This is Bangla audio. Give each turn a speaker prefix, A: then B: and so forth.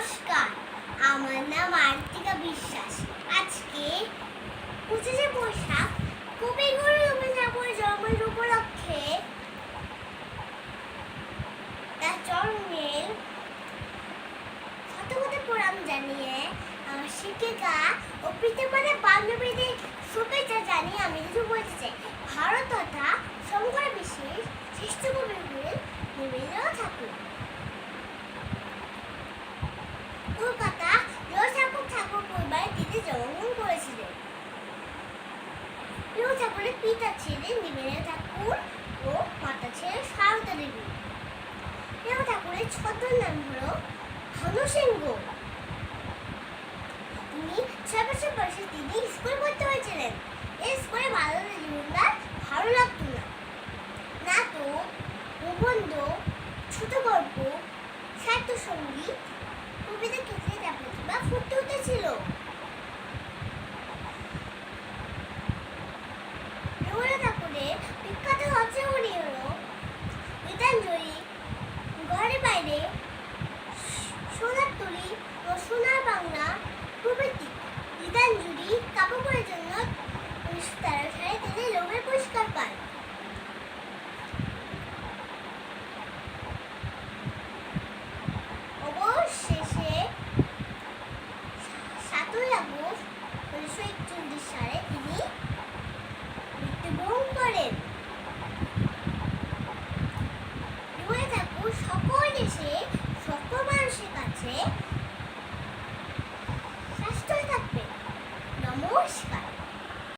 A: নমস্কার, আমার নাম আর্তিকা বিশ্বাস। আজকে পঁচিশে বৈশাখ কবিগুরু রবীন্দ্রনাথ ঠাকুরের জন্মের উপলক্ষে। তার চরণের শতকত প্রণাম জানিয়ে, আমার শিক্ষিকা ও পিতামাতা বান্ধবীদের শুভেচ্ছা জানিয়ে আমি কিছু বলতে চাই। ভারত তথা শঙ্কর বিশেষ শ্রেষ্ঠ কবি হলেন রবীন্দ্রনাথ ঠাকুর কলকাতা রবি ঠাকুর ঠাকুর পরিবারে তিনি জন্মগ্রহণ করেছিলেন রবি ঠাকুরের পিতা ছিলেন দেবেন্দ্র ঠাকুর ও মাতা ছিলেন সারদা দেবী। রবি ঠাকুরের ছদ্ম নাম হল ভানু সিংহ তিনি ছয় বছর বয়সে তিনি স্কুল ভর্তি হয়েছিলেন। এই স্কুলে ভালো জীবনদার ভালো লাগতো না। নাটক, প্রবন্ধ ছোট গল্প সাহিত্য সংগীত কবিতা ক্ষেত্রে তার প্রতিভা ফুটে উঠেছিল রবীন্দ্রনাথ ঠাকুরের বিখ্যাত রচনাগুলি হল গীতাঞ্জলি ঘরে বাইরে সোনার তলি ও সোনার বাংলা প্রভৃতি গীতাঞ্জলি কাব্যকরের জন্য তেরো সালে তিনি লোভের পুরস্কার পান অবশেষে সাতই আগস্ট উনিশশো একচল্লিশ সালে তিনি করেন।